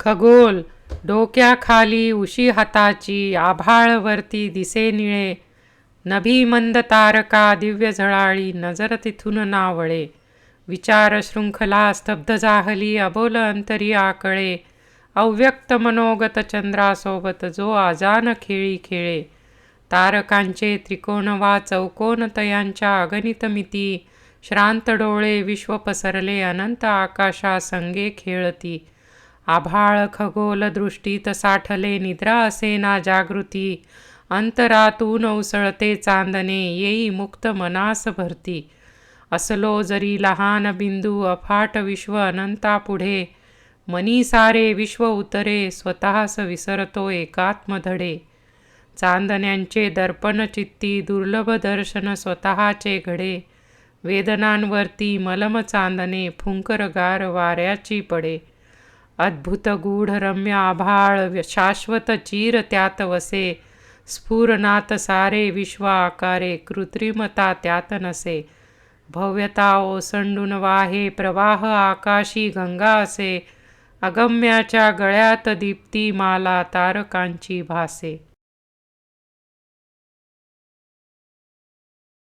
खगोल डोक्याखाली उशी हाताची आभाळवरती दिसे निळे नभी मंद तारका दिव्य झळाळी नजर तिथून नावळे विचार शृंखला स्तब्ध जाहली अबोल अंतरी आकळे अव्यक्त मनोगत चंद्रासोबत जो आजान खेळी खेळे तारकांचे त्रिकोण वा चौकोन तयांच्या अगणित मिती श्रांत डोळे विश्व पसरले अनंत आकाशा संगे खेळती आभाळ खगोल दृष्टीत साठले निद्रा असेना जागृती. अंतरातून उसळते चांदणे येई मुक्त मनास भरती. असलो जरी लहान बिंदू अफाट विश्व अनंता पुढे मनी सारे विश्व उतरे स्वतःस विसरतो एकात्मधडे. चांदण्यांचे दर्पण चित्ती दुर्लभ दर्शन स्वतःचे घडे. वेदनांवरती मलम चांदणे फुंकरगार वाऱ्याची पडे. अद्भुत गूढ रम्य आभाळ शाश्वत चीर त्यात वसे स्फुरनात सारे विश्व आकारे कृत्रिमता त्यात नसे. भव्यता ओसंडून वाहे प्रवाह आकाशी गंगा असे अगम्याच्या गळ्यात दीप्ती माला तारकांची भासे.